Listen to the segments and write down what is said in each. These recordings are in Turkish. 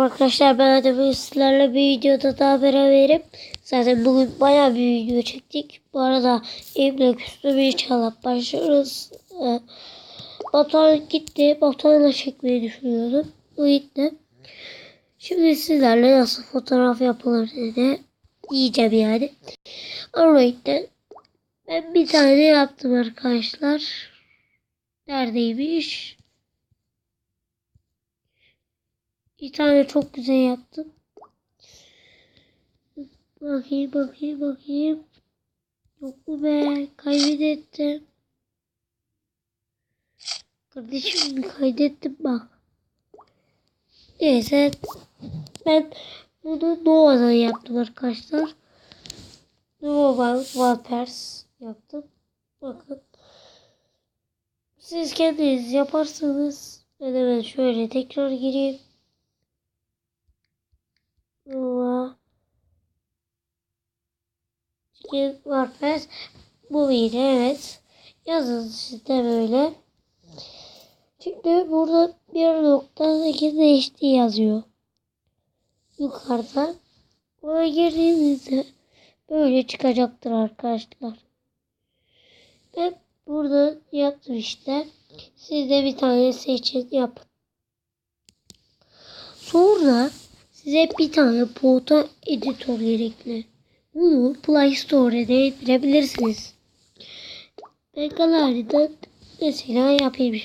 Merhaba arkadaşlar ben de bugün sizlerle bir videoda daha beraberim. Zaten bugün bayağı bir video çektik. Bu arada Emre üstüne inşallah başlıyoruz. Ee, Batuhan gitti. Batuhan'la çekmeyi düşünüyordum. O gitti. Şimdi sizlerle nasıl fotoğraf yapılır diye diyeceğim yani. Android'den ben bir tane yaptım arkadaşlar. Neredeymiş? Bir tane çok güzel yaptım. Bakayım bakayım bakayım. Yok mu be? Kaybettim. Kardeşim kaydettim bak. Neyse. Ben bunu Nova'dan yaptım arkadaşlar. Nova Vapers yaptım. Bakın. Siz kendiniz yaparsanız ben hemen şöyle tekrar gireyim. WordPress bu bir evet. Yazın sizde böyle. Şimdi burada bir nokta sekiz değişti yazıyor. Yukarıda. Buna girdiğinizde böyle çıkacaktır arkadaşlar. Ben burada yaptım işte. Siz de bir tane seçin yapın. Sonra size bir tane foto editör gerekli. Bunu Play Store'da indirebilirsiniz. Ben galeriden mesela yapayım.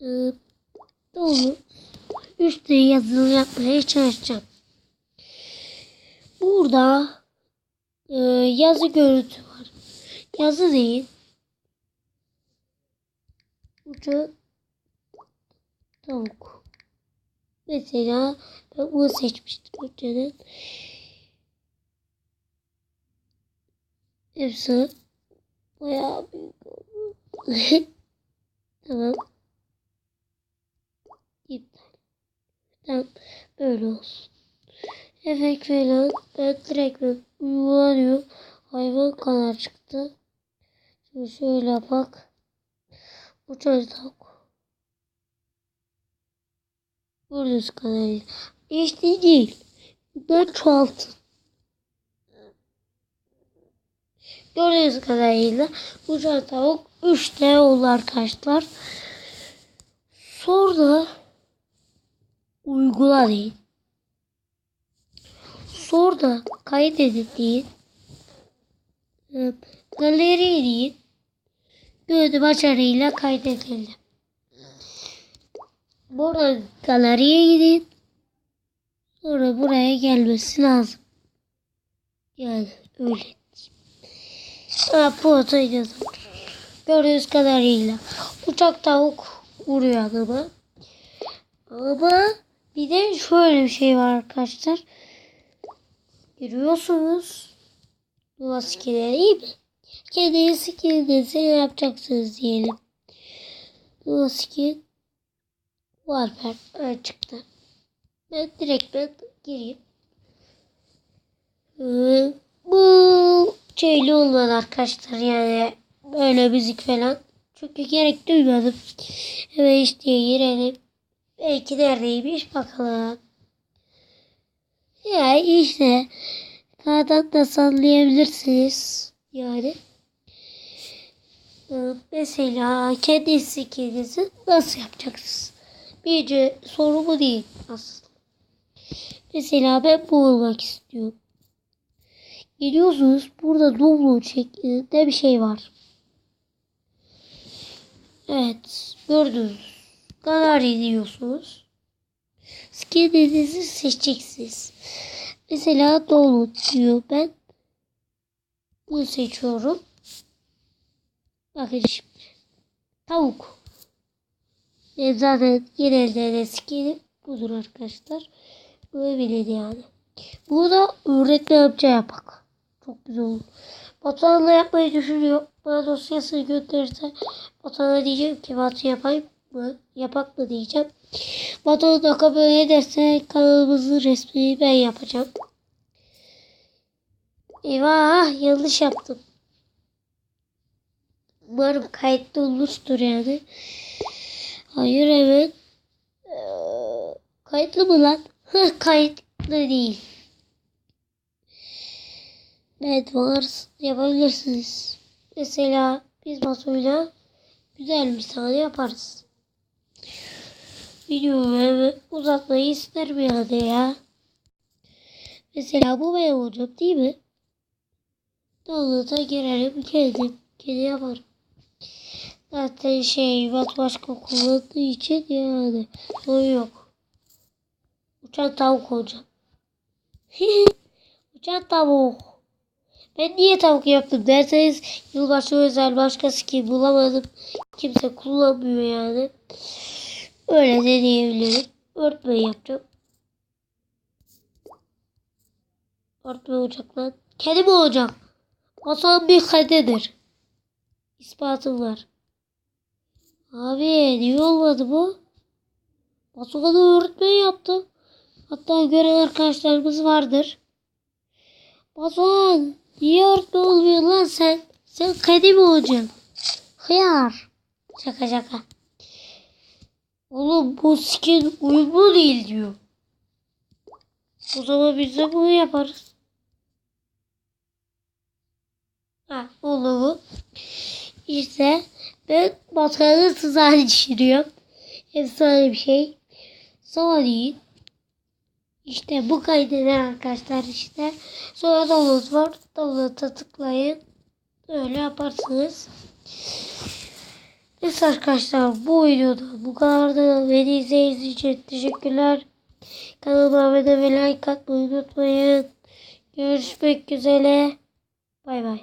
Ee, doğru. Üstte yazılı yapmaya çalışacağım. Burada e, yazı görüntü var. Yazı değil. Ucu tavuk. Mesela ben bunu seçmiştim önceden. Hepsi bayağı büyük oldu. tamam. İptal. Tamam. Böyle olsun. Efekt falan. Ben direkt ben uygulanıyor. Hayvan kadar çıktı. Şimdi şöyle bak. Bu. Gördüğünüz kadarıyla. HD değil. Ben çoğaltın. Gördüğünüz kadarıyla bu tavuk 3D oldu arkadaşlar. Sonra uygula deyin. Sonra kaydedin deyin. Ee, Galeri deyin. Gördü başarıyla kaydedildi. Buradan galeriye gidin. Sonra buraya gelmesi lazım. Yani öyle. Ha, foto yazın. Gördüğünüz kadarıyla. Uçak tavuk vuruyor adamı. Ama bir de şöyle bir şey var arkadaşlar. Görüyorsunuz. Bu maskeleri iyi mi? Kendi skininizi yapacaksınız diyelim. Bu skin var ben çıktı. Ben direkt ben gireyim. Ee, bu şeyli olmadı arkadaşlar yani böyle müzik falan. Çünkü gerek duymadım. Hemen işte girelim. Belki neredeymiş bakalım. Ya işte Kağıdan da sallayabilirsiniz. Yani. Ee, Mesela kendi skininizi nasıl yapacaksınız? Bir soru bu değil aslında. Mesela ben bu olmak istiyorum. Geliyorsunuz burada download şeklinde bir şey var. Evet gördünüz. Galeri diyorsunuz. Skininizi seçeceksiniz. Mesela download diyor ben. Bunu seçiyorum. Bakın şimdi. Tavuk. E zaten genelde de skin'i budur arkadaşlar. Böyle bilin yani. Bu da öğretmen amca yapak. Çok güzel olur. Batuhan'la yapmayı düşünüyor. Bana dosyasını gönderirse Batuhan'a diyeceğim ki Batu yapayım mı? Yapak mı diyeceğim. Batuhan da kabul ederse kanalımızın resmini ben yapacağım. Eyvah yanlış yaptım. Umarım kayıtlı olmuştur yani. Hayır evet. Kayıtlı mı lan? Hıh kayıtlı değil. Evet Mars yapabilirsiniz. Mesela biz Batu'yla güzel bir sahne yaparız. Videomu uzatmayı isterim yani ya. Mesela bu ben olacağım değil mi? Download'a girerim kendim. Kendi yaparım. Zaten şey Batu başka kullandığı için yani sorun yok. Uçan tavuk olacağım. Uçan tavuk. Ben niye tavuk yaptım derseniz yılbaşı özel başka skin bulamadım. Kimse kullanmıyor yani. Öyle de diyebilirim. Örtme yapacağım. Örtme olacak lan. Kedi mi olacak? Hasan bir kedidir. İspatım var. Abi niye olmadı bu? Batuhan'ı öğretmen yaptım. Hatta gören arkadaşlarımız vardır. Batuhan niye öğretmen olmuyor lan sen? Sen kedi mi olacaksın? Hıyar. Şaka şaka. Oğlum bu skin uyumlu değil diyor. O zaman biz de bunu yaparız. Ha olur. İşte ben Batuhan'ın tuzağını düşürüyorum. Efsane bir şey. Sonra. İşte bu kaydeden arkadaşlar işte. Sonra download var. Download'a tıklayın. Öyle yaparsınız. Neyse arkadaşlar bu videoda bu kadardı. Beni izlediğiniz için teşekkürler. Kanalıma abone ve like atmayı unutmayın. Görüşmek üzere. Bay bay.